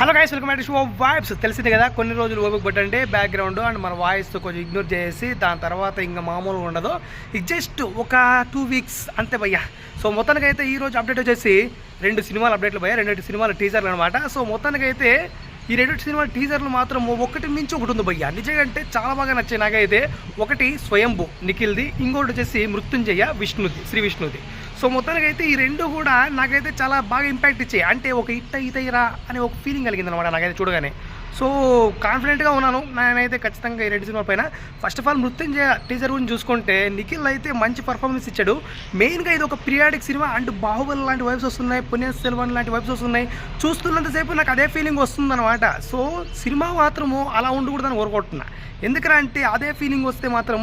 Hello guys welcome back show vibes తెలిసింది కదా కొన్ని రోజులు ఓపిక పట్టండి బ్యాక్గ్రౌండ్ అండ్ మన వాయిస్ కొంచెం ఇగ్నోర్ చేసి దాని తర్వాత ఇంకా మామూలుగా ఉండదు. ఇది జస్ట్ ఒక టూ వీక్స్ అంతే భయ్యా. సో మొత్తానికైతే ఈ రోజు అప్డేట్ వచ్చేసి రెండు సినిమాలు అప్డేట్లు భయ్యా. రెండు సినిమాల టీజర్లు అనమాట సో మొత్తానికైతే ఈ రెండు సినిమా టీజర్లు మాత్రం ఒకటి మించి ఒకటి ఉంది భయ్య. నిజంగా అంటే చాలా బాగా నచ్చాయి నాకైతే. ఒకటి స్వయంభు నిఖిల్ది ఇంకోటి వచ్చేసి మృత్యుంజయ విష్ణుది శ్రీ విష్ణుది. సో మొత్తానికి అయితే ఈ రెండు కూడా నాకైతే చాలా బాగా ఇంపాక్ట్ ఇచ్చాయి. అంటే ఒక ఇట్ట ఇతయిరా అనే ఒక ఫీలింగ్ కలిగింది అనమాట నాకైతే చూడగానే. సో కాన్ఫిడెంట్గా ఉన్నాను. నేనైతే ఖచ్చితంగా ఈ రెండు సినిమా పైన. First of all Mrityunjaya teaser గురించి చూసుకుంటే నిఖిల్ అయితే మంచి పర్ఫార్మెన్స్ ఇచ్చాడు. మెయిన్గా ఇది ఒక పీరియాడిక్ సినిమా అండ్ బాహుబలి లాంటి వైబ్స్ వస్తున్నాయి. పుణ్య సెల్వన్ లాంటి వైబ్స్ వస్తున్నాయి. చూస్తున్నంతసేపు నాకు అదే ఫీలింగ్ వస్తుందన్నమాట. సో సినిమా మాత్రము అలా ఉండకూడదని కోరుకుంటున్నా ఎందుకంటే అంటే అదే ఫీలింగ్ వస్తే మాత్రం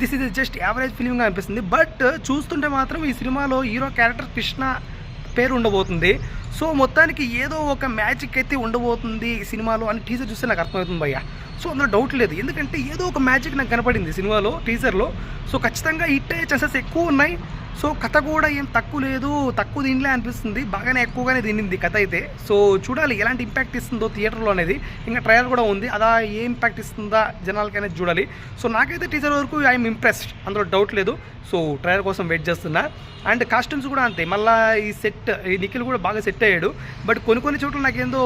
దిస్ ఇస్ జస్ట్ యావరేజ్ ఫీలింగ్గా అనిపిస్తుంది. బట్ చూస్తుంటే మాత్రం ఈ సినిమాలో హీరో క్యారెక్టర్ కృష్ణ పేరు ఉండబోతుంది. సో మొత్తానికి ఏదో ఒక మ్యాజిక్ అయితే ఉండబోతుంది ఈ సినిమాలో అని టీజర్ చూస్తే నాకు అర్థమవుతుంది భయ్య. సో అందులో డౌట్ లేదు. ఎందుకంటే ఏదో ఒక మ్యాజిక్ నాకు కనపడింది సినిమాలో టీజర్లో. సో ఖచ్చితంగా హిట్ అయ్యే ఛాన్సెస్ ఎక్కువ ఉన్నాయి. సో కథ కూడా ఏం తక్కువ లేదు తక్కువ దీనిలే అనిపిస్తుంది. బాగానే ఎక్కువగానే తినింది కథ అయితే. సో చూడాలి ఎలాంటి ఇంపాక్ట్ ఇస్తుందో థియేటర్లో అనేది. ఇంకా ట్రయల్ కూడా ఉంది. అదా ఏ ఇంపాక్ట్ ఇస్తుందా జనాలకైనా చూడాలి. సో నాకైతే టీజర్ వరకు ఐఎమ్ ఇంప్రెస్డ్ అందులో డౌట్ లేదు. సో ట్రయల్ కోసం వెయిట్ చేస్తున్నా. అండ్ కాస్ట్యూమ్స్ కూడా అంతే. మళ్ళీ ఈ సెట్ ఈ నిఖిల్ కూడా బాగా సెట్ అయ్యాడు. బట్ కొన్ని కొన్ని చోట్ల నాకేందో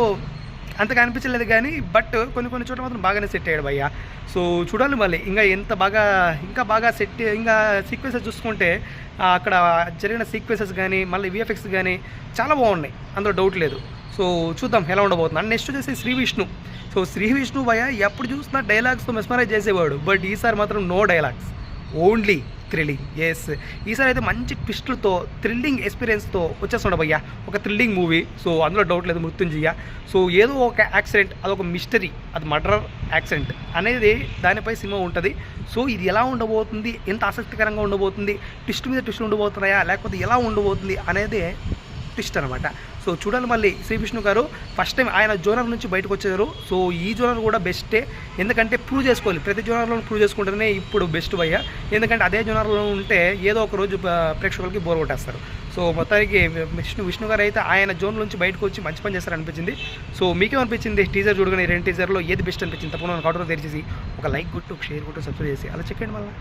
అంతగా అనిపించలేదు కానీ బట్ కొన్ని కొన్ని చోట్ల మాత్రం బాగానే సెట్ అయ్యాడు భయ్య. సో చూడాలి మళ్ళీ. ఇంకా ఎంత బాగా ఇంకా బాగా సెట్ ఇంకా సీక్వెన్సెస్ చూసుకుంటే అక్కడ జరిగిన సీక్వెన్సెస్ కానీ మళ్ళీ విఎఫ్ఎక్స్ కానీ చాలా బాగున్నాయి. అందులో డౌట్ లేదు. సో చూద్దాం ఎలా ఉండబోతుంది. అండ్ నెక్స్ట్ వచ్చేసి శ్రీ విష్ణు. సో శ్రీ విష్ణు భయ్య ఎప్పుడు చూసినా డైలాగ్స్తో మెస్మరైజ్ చేసేవాడు. బట్ ఈసారి మాత్రం no dialogues only thrilling. Yes ఈసారి అయితే మంచి ట్విస్టులతో థ్రిల్లింగ్ ఎక్స్పీరియన్స్తో వచ్చేస్తుండ భయ్య. ఒక థ్రిల్లింగ్ మూవీ. సో అందులో డౌట్ లేదు మృత్యుంజయ. సో ఏదో ఒక యాక్సిడెంట్ అదొక మిస్టరీ అది మర్డర్ యాక్సిడెంట్ అనేది దానిపై సినిమా ఉంటుంది. సో ఇది ఎలా ఉండబోతుంది? ఎంత ఆసక్తికరంగా ఉండబోతుంది? ట్విస్ట్ మీద ట్విస్ట్ ఉండబోతున్నాయా? లేకపోతే ఎలా ఉండబోతుంది? అనేది ట్విస్ట్ అనమాట సో చూడండి మళ్ళీ శ్రీ విష్ణు గారు ఫస్ట్ టైం ఆయన జోనర్ నుంచి బయటకు వచ్చారు. సో ఈ జోనర్ కూడా బెస్టే ఎందుకంటే ప్రూవ్ చేసుకోవాలి. ప్రతి జోనర్లో ప్రూవ్ చేసుకుంటేనే ఇప్పుడు బెస్ట్ భయ్య ఎందుకంటే అదే జోనర్లో ఉంటే ఏదో ఒక రోజు ప్రేక్షకులకి బోర్ కొట్టేస్తారు. సో మొత్తానికి విష్ణు విష్ణు గారు అయితే ఆయన జోన్ నుంచి బయటకు వచ్చి మంచి పని చేస్తారు అనిపించింది. సో మీకేమనిపించింది? టీజర్ చూడగానే రెండు టీజర్లో ఏది బెస్ట్ అనిపించింది? తప్పకుండా కౌంటర్ తెరిచేసి ఒక లైక్ కొట్టు ఒక షేర్ కొట్టు సబ్స్క్రైబ్ చేసి అలా చెక్కండి మళ్ళీ.